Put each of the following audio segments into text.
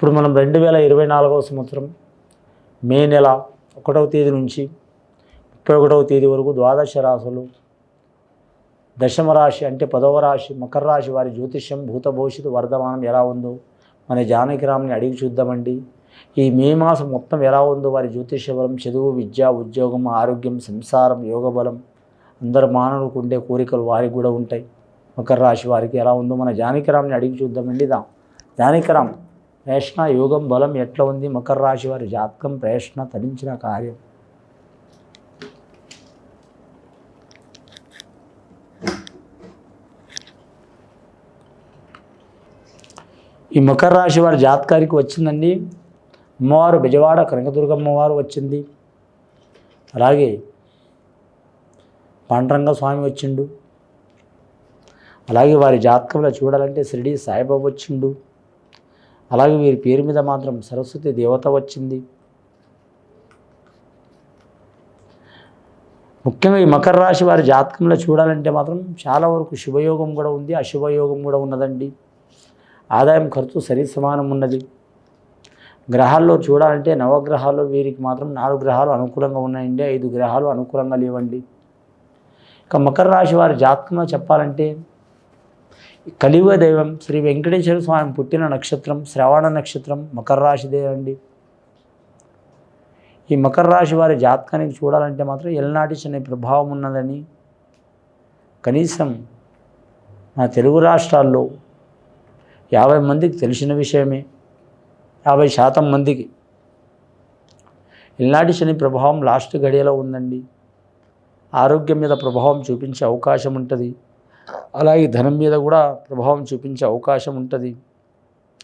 ఇప్పుడు మనం రెండు వేల ఇరవై నాలుగవ సంవత్సరం మే నెల ఒకటవ తేదీ నుంచి ముప్పై ఒకటవ తేదీ వరకు ద్వాదశ రాశులు దశమ రాశి అంటే పదవ రాశి మకర రాశి వారి జ్యోతిష్యం భూత భవిష్యత్తు వర్ధమానం ఎలా ఉందో మన జానకిరామ్ని అడిగి చూద్దామండి. ఈ మే మాసం మొత్తం ఎలా ఉందో వారి జ్యోతిష్య బలం చదువు విద్య ఉద్యోగం ఆరోగ్యం సంసారం యోగ బలం అందరు మానవులకు ఉండే కోరికలు వారికి కూడా ఉంటాయి. మకర రాశి వారికి ఎలా ఉందో మన జానకిరామ్ని అడిగి చూద్దామండి. దా జానకిరామ్ ప్రేషణ యోగం బలం ఎట్లా ఉంది? మకర రాశి వారి జాతకం ప్రేషణ తరించిన కార్యం. ఈ మకర రాశి వారి జాతకానికి వచ్చిందండి. అమ్మవారు బిజవాడ కనకదుర్గమ్మ వారు వచ్చింది. అలాగే పాండరంగ స్వామి వచ్చిండు. అలాగే వారి జాతకంలో చూడాలంటే షిరిడి సాయిబాబు వచ్చిండు. అలాగే వీరి పేరు మీద మాత్రం సరస్వతి దేవత వచ్చింది. ముఖ్యంగా ఈ మకర రాశి వారి జాతకంలో చూడాలంటే మాత్రం చాలా వరకు శుభయోగం కూడా ఉంది అశుభయోగం కూడా ఉన్నదండి. ఆదాయం ఖర్చు సరి సమానం ఉన్నది. గ్రహాల్లో చూడాలంటే నవగ్రహాల్లో వీరికి మాత్రం నాలుగు గ్రహాలు అనుకూలంగా ఉన్నాయండి ఐదు గ్రహాలు అనుకూలంగా లేవండి. ఇక మకర రాశి వారి జాతకంలో చెప్పాలంటే కలియుగ దైవం శ్రీ వెంకటేశ్వర స్వామి పుట్టిన నక్షత్రం శ్రవణ నక్షత్రం మకర రాశిదే అండి ఈ మకర రాశి వారి జాతకానికి చూడాలంటే మాత్రం ఎల్నాటి శని ప్రభావం ఉన్నదని కనీసం మన తెలుగు రాష్ట్రాల్లో యాభై మందికి తెలిసిన విషయమే యాభై శాతం మందికి ఎల్నాటి శని ప్రభావం లాస్ట్ గడియలో ఉందండి. ఆరోగ్యం మీద ప్రభావం చూపించే అవకాశం ఉంటుంది. అలాగే ధనం మీద కూడా ప్రభావం చూపించే అవకాశం ఉంటుంది.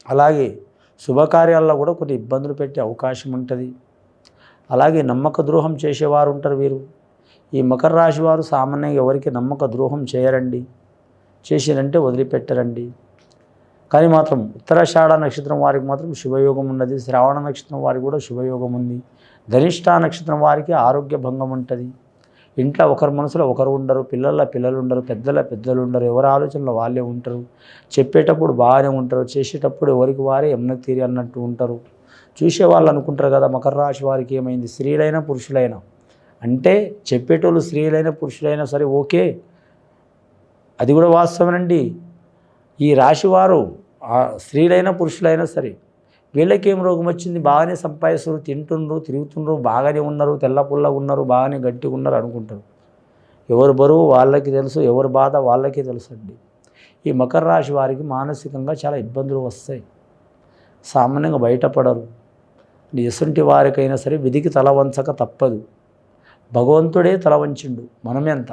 అలాగే శుభకార్యాల్లో కూడా కొన్ని ఇబ్బందులు పెట్టే అవకాశం ఉంటుంది. అలాగే నమ్మక ద్రోహం చేసేవారు ఉంటారు వీరు. ఈ మకర రాశి వారు సామాన్యంగా ఎవరికి నమ్మక ద్రోహం చేయరండి. చేసినంటే వదిలిపెట్టరండి. కానీ మాత్రం ఉత్తరాషాఢ నక్షత్రం వారికి మాత్రం శుభయోగం ఉన్నది. శ్రావణ నక్షత్రం వారికి కూడా శుభయోగం ఉంది. ధనిష్ట నక్షత్రం వారికి ఆరోగ్య భంగం ఉంటుంది. ఇంట్లో ఒకరి మనసులో ఒకరు ఉండరు పిల్లల పిల్లలు ఉండరు పెద్దల పెద్దలు ఉండరు ఎవరి ఆలోచనలో వాళ్ళే ఉంటారు. చెప్పేటప్పుడు బాగానే ఉంటారు చేసేటప్పుడు ఎవరికి వారే ఎమ్మకి తీరి అన్నట్టు ఉంటారు. చూసే వాళ్ళు అనుకుంటారు కదా మకర రాశి వారికి ఏమైంది? స్త్రీలైనా పురుషులైనా. అంటే చెప్పేటోళ్ళు స్త్రీలైనా పురుషులైనా సరే ఓకే. అది కూడా వాస్తవనండి ఈ రాశివారు స్త్రీలైనా పురుషులైనా సరే వీళ్ళకేం రోగం వచ్చింది బాగానే సంపాదిస్తారు తింటుండ్రు తిరుగుతుండ్రు బాగానే ఉన్నారు తెల్లపుల్ల ఉన్నారు బాగానే గట్టిగా ఉన్నారు అనుకుంటారు. ఎవరు బరువు వాళ్ళకి తెలుసు ఎవరి బాధ వాళ్ళకే తెలుసు అండి ఈ మకర రాశి వారికి మానసికంగా చాలా ఇబ్బందులు వస్తాయి. సామాన్యంగా బయటపడరు. ఎసుంటి వారికైనా సరే విధికి తల వంచక తప్పదు. భగవంతుడే తల వంచిండు మనమెంత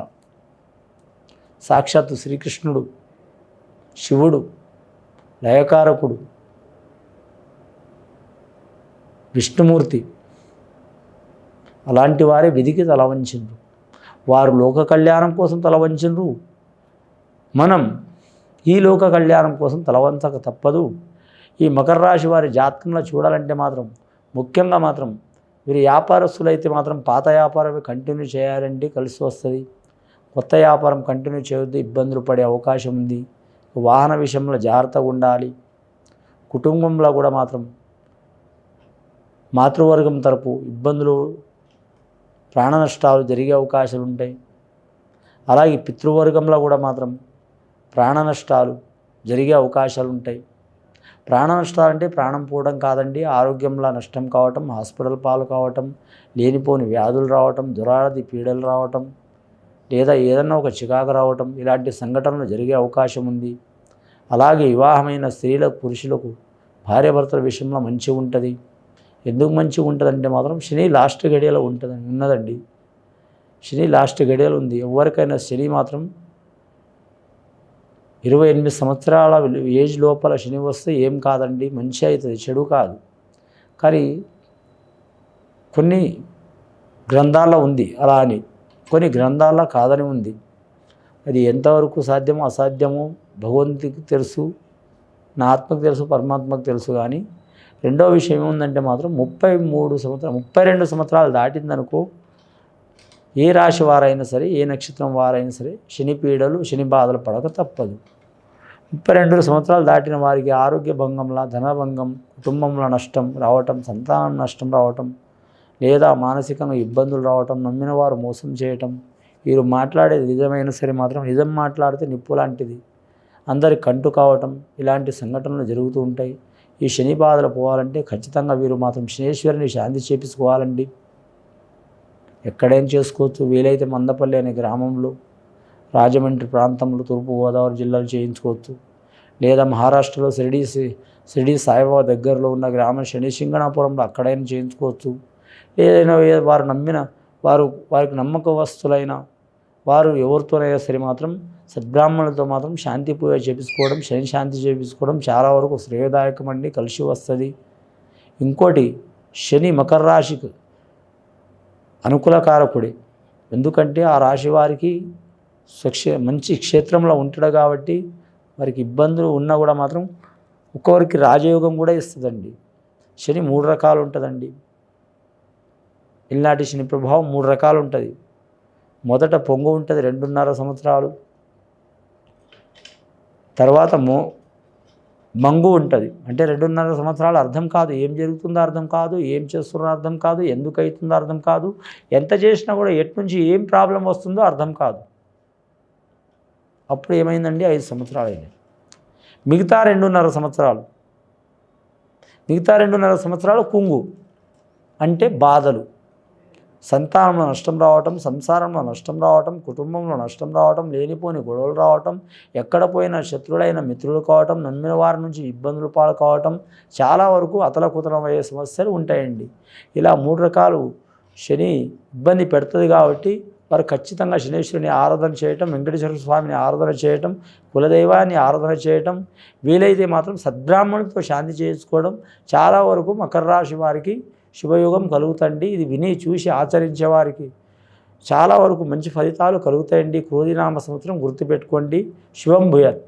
సాక్షాత్తు శ్రీకృష్ణుడు శివుడు లయకారకుడు విష్ణుమూర్తి. అలాంటి వారే విధికి తల వారు లోక కళ్యాణం కోసం తల మనం ఈ లోక కళ్యాణం కోసం తలవంచక తప్పదు. ఈ మకర రాశి వారి జాతకంలో చూడాలంటే మాత్రం ముఖ్యంగా మాత్రం వీరు వ్యాపారస్తులు అయితే మాత్రం పాత వ్యాపారమే కంటిన్యూ చేయాలంటే కలిసి వస్తుంది. కొత్త వ్యాపారం కంటిన్యూ చేయొద్దు ఇబ్బందులు పడే అవకాశం ఉంది. వాహన విషయంలో జాగ్రత్తగా ఉండాలి. కుటుంబంలో కూడా మాత్రం మాతృవర్గం తరపు ఇబ్బందులు ప్రాణ నష్టాలు జరిగే అవకాశాలు ఉంటాయి. అలాగే పితృవర్గంలో కూడా మాత్రం ప్రాణ నష్టాలు జరిగే అవకాశాలు ఉంటాయి. ప్రాణ నష్టాలు అంటే ప్రాణం పోవడం కాదండి ఆరోగ్యంలో నష్టం కావటం హాస్పిటల్ పాలు కావటం లేనిపోని వ్యాధులు రావటం దురాది పీడలు రావటం లేదా ఏదన్నా ఒక చికాకు రావటం ఇలాంటి సంఘటనలు జరిగే అవకాశం ఉంది. అలాగే వివాహమైన స్త్రీలకు పురుషులకు భార్యాభర్తల విషయంలో మంచి ఉంటుంది. ఎందుకు మంచిగా ఉంటుందంటే మాత్రం శని లాస్ట్ గడియలో ఉంటుందని ఉన్నదండి. శని లాస్ట్ గడియలు ఉంది. ఎవరికైనా శని మాత్రం ఇరవై ఎనిమిది సంవత్సరాల ఏజ్ లోపల శని వస్తే ఏం కాదండి మంచి అవుతుంది చెడు కాదు. కానీ కొన్ని గ్రంథాల్లో ఉంది అలా అని. కొన్ని గ్రంథాల్లో కాదని ఉంది. అది ఎంతవరకు సాధ్యమో అసాధ్యమో భగవంతుడికి తెలుసు నా ఆత్మకు తెలుసు పరమాత్మకు తెలుసు కానీ రెండో విషయం ఏముందంటే మాత్రం ముప్పై మూడు సంవత్సరాలు ముప్పై రెండు సంవత్సరాలు దాటిందనుకో ఏ రాశి వారైనా సరే ఏ నక్షత్రం వారైనా సరే శని పీడలు శని బాధలు పడక తప్పదు. ముప్పై రెండు సంవత్సరాలు దాటిన వారికి ఆరోగ్య భంగంలా ధనభంగం కుటుంబంలో నష్టం రావటం సంతానం నష్టం రావటం లేదా మానసికంగా ఇబ్బందులు రావటం నమ్మిన వారు మోసం చేయటం వీరు మాట్లాడేది నిజమైనా సరే మాత్రం నిజం మాట్లాడితే నిప్పు లాంటిది. అందరి కంటు కావటం ఇలాంటి సంఘటనలు జరుగుతూ ఉంటాయి. ఈ శని బాధలు పోవాలంటే ఖచ్చితంగా వీరు మాత్రం శనేశ్వరిని శాంతి చేపించుకోవాలండి. ఎక్కడేం చేసుకోవచ్చు. వీలైతే మందపల్లి అనే గ్రామంలో రాజమండ్రి ప్రాంతంలో తూర్పుగోదావరి జిల్లాలో చేయించుకోవచ్చు. లేదా మహారాష్ట్రలో షిరిడి షిరిడి సాయిబాబా దగ్గరలో ఉన్న గ్రామం శని సింగణాపురంలో అక్కడైనా చేయించుకోవచ్చు. ఏదైనా వారు నమ్మిన వారు వారికి నమ్మకవస్తులైన వారు ఎవరితోనైనా సరే మాత్రం సద్బ్రాహ్మణులతో మాత్రం శాంతి పూజ చేపించుకోవడం శని శాంతి చేపించుకోవడం చాలా వరకు శ్రేయదాయకం అండి కలిసి వస్తుంది. ఇంకోటి శని మకర రాశికి అనుకూలకారకుడే. ఎందుకంటే ఆ రాశి వారికి స్వక్ష మంచి క్షేత్రంలో ఉంటాడు కాబట్టి వారికి ఇబ్బందులు ఉన్నా కూడా మాత్రం ఒక్కొక్కరికి రాజయోగం కూడా ఇస్తుందండి. శని మూడు రకాలు ఉంటుందండి. ఇలాంటి శని ప్రభావం మూడు రకాలు ఉంటుంది. మొదట పొంగు ఉంటుంది రెండున్నర సంవత్సరాలు. తర్వాత మో మంగు ఉంటుంది. అంటే రెండున్నర సంవత్సరాలు అర్థం కాదు. ఏం జరుగుతుందో అర్థం కాదు. ఏం చేస్తున్నారో అర్థం కాదు. ఎందుకు అవుతుందో అర్థం కాదు. ఎంత చేసినా కూడా ఎటు నుంచి ఏం ప్రాబ్లం వస్తుందో అర్థం కాదు. అప్పుడు ఏమైందండి? ఐదు సంవత్సరాలు అయింది మిగతా రెండున్నర సంవత్సరాలు. మిగతా రెండున్నర సంవత్సరాలు కుంగు. అంటే బాధలు. సంతానంలో నష్టం రావటం సంసారంలో నష్టం రావటం కుటుంబంలో నష్టం రావటం లేనిపోని గొడవలు రావటం ఎక్కడ పోయినా శత్రులైన మిత్రులు కావటం నమ్మిన వారి నుంచి ఇబ్బందులు పాలు కావటం చాలా వరకు అతలకుతలం అయ్యే సమస్యలు ఉంటాయండి. ఇలా మూడు రకాలు శని ఇబ్బంది పెడుతుంది కాబట్టి వారు ఖచ్చితంగా శనేశ్వరుని ఆరాధన చేయటం వెంకటేశ్వర స్వామిని ఆరాధన చేయటం కులదైవాన్ని ఆరాధన చేయటం వీలైతే మాత్రం సద్బ్రాహ్మణులతో శాంతి చేసుకోవడం చాలా వరకు మకర రాశి వారికి శుభయోగం కలుగుతండి. ఇది విని చూసి ఆచరించే వారికి చాలా వరకు మంచి ఫలితాలు కలుగుతాయండి. క్రోధినామ సంవత్సరం గుర్తుపెట్టుకోండి. శుభం భూయత్.